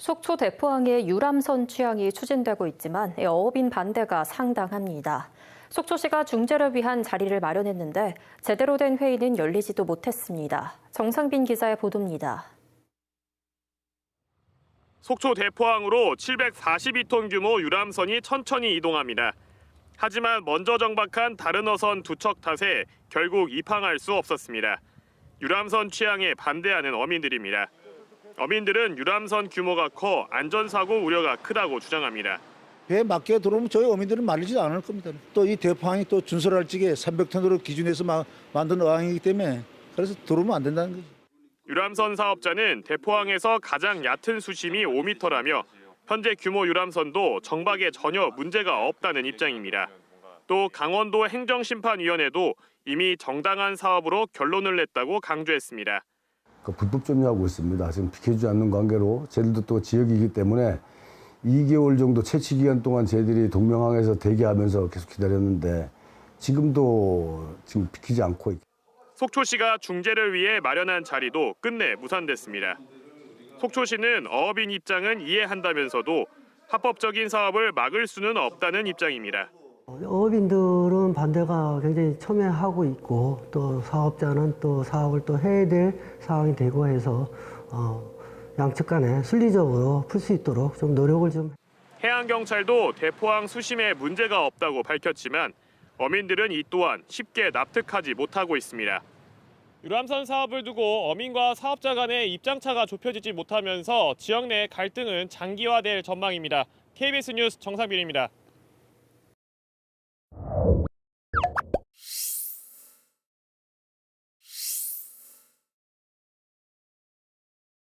속초 대포항의 유람선 취항이 추진되고 있지만 어업인 반대가 상당합니다. 속초시가 중재를 위한 자리를 마련했는데 제대로 된 회의는 열리지도 못했습니다. 정상빈 기자의 보도입니다. 속초 대포항으로 742톤 규모 유람선이 천천히 이동합니다. 하지만 먼저 정박한 다른 어선 두 척 탓에 결국 입항할 수 없었습니다. 유람선 취항에 반대하는 어민들입니다. 어민들은 유람선 규모가 커 안전사고 우려가 크다고 주장합니다. 배에 맞게 들어오면 저희 어민들은 말리지 않을 겁니다. 또 이 대포항이 또 준설할 적에 300톤으로 기준해서 마- 만든 어항이기 때문에 그래서 들어오면 안 된다는 거죠. 유람선 사업자는 대포항에서 가장 얕은 수심이 5m라며 현재 규모 유람선도 정박에 전혀 문제가 없다는 입장입니다. 또 강원도 행정심판위원회도 이미 정당한 사업으로 결론을 냈다고 강조했습니다. 그 불법 점유하고 있습니다. 지금 비켜주지 않는 관계로 저희들도 또 지역이기 때문에 2개월 정도 채취 기간 동안 저희들이 동명항에서 대기하면서 계속 기다렸는데 지금도 지금 비키지 않고 있- 속초시가 중재를 위해 마련한 자리도 끝내 무산됐습니다. 속초시는 어업인 입장은 이해한다면서도 합법적인 사업을 막을 수는 없다는 입장입니다. 어업인들은 반대가 굉장히 첨예하고 있고 또 사업자는 또 사업을 또 해야 될 상황이 되고 해서 어, 양측 간에 순리적으로 풀 수 있도록 좀 노력을 좀 해양경찰도 대포항 수심에 문제가 없다고 밝혔지만 어민들은 이 또한 쉽게 납득하지 못하고 있습니다. 유람선 사업을 두고 어민과 사업자 간의 입장차가 좁혀지지 못하면서 지역 내 갈등은 장기화될 전망입니다. KBS 뉴스 정상빈입니다.